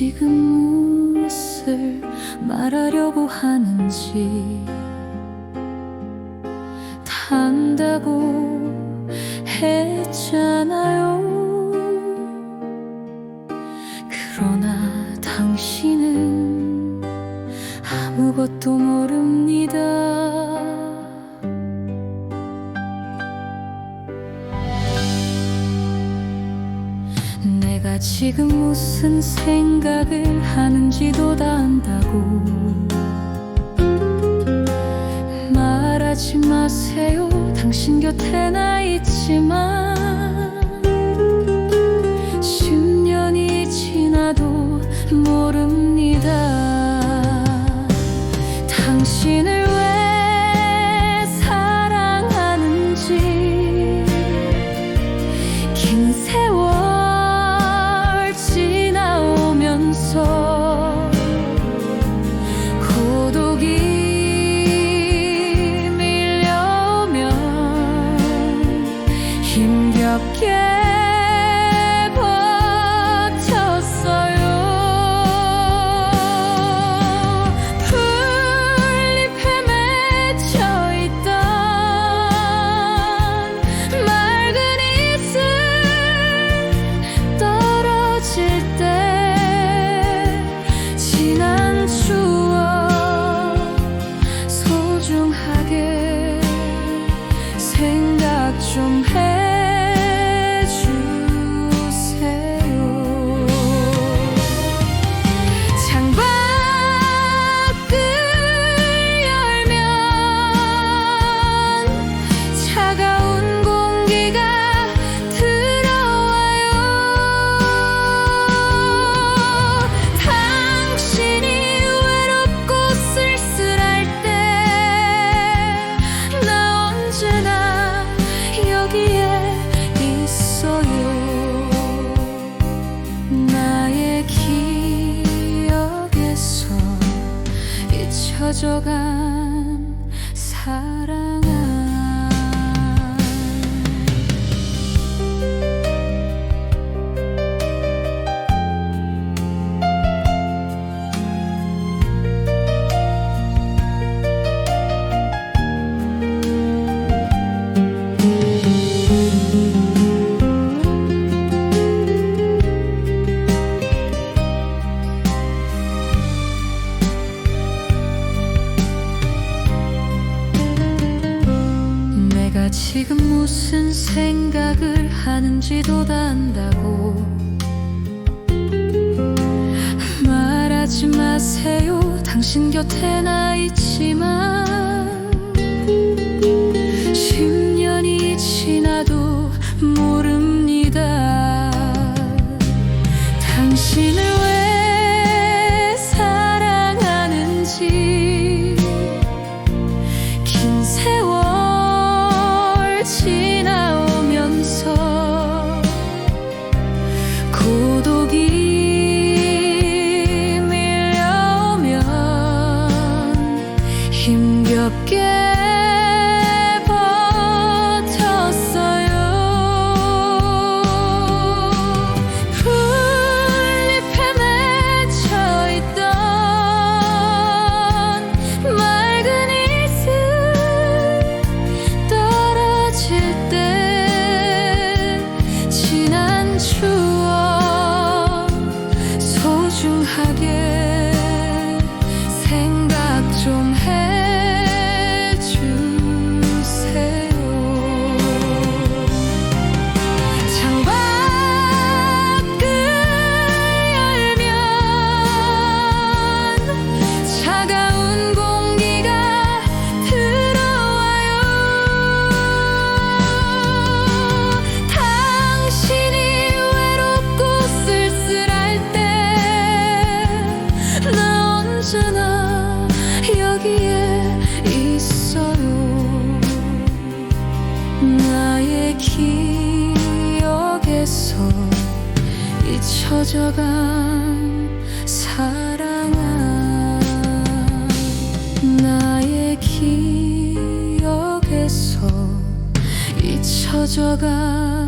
지금 무엇을 말하려고 하는지 다 안다고 했잖아요. 그러나 당신은 아무것도 모릅니다. 내가 지금 무슨 생각을 하는지도 다 안다고. 말하지 마세요. 당신 곁에 나 있지만 힘겹게 잊혀져간 지금 무슨 생각을 하는지도 다 안다고. 말하지 마세요. 당신 곁에 나 있지만 기억에서 잊혀져간 사랑아 나의 기억에서 잊혀져간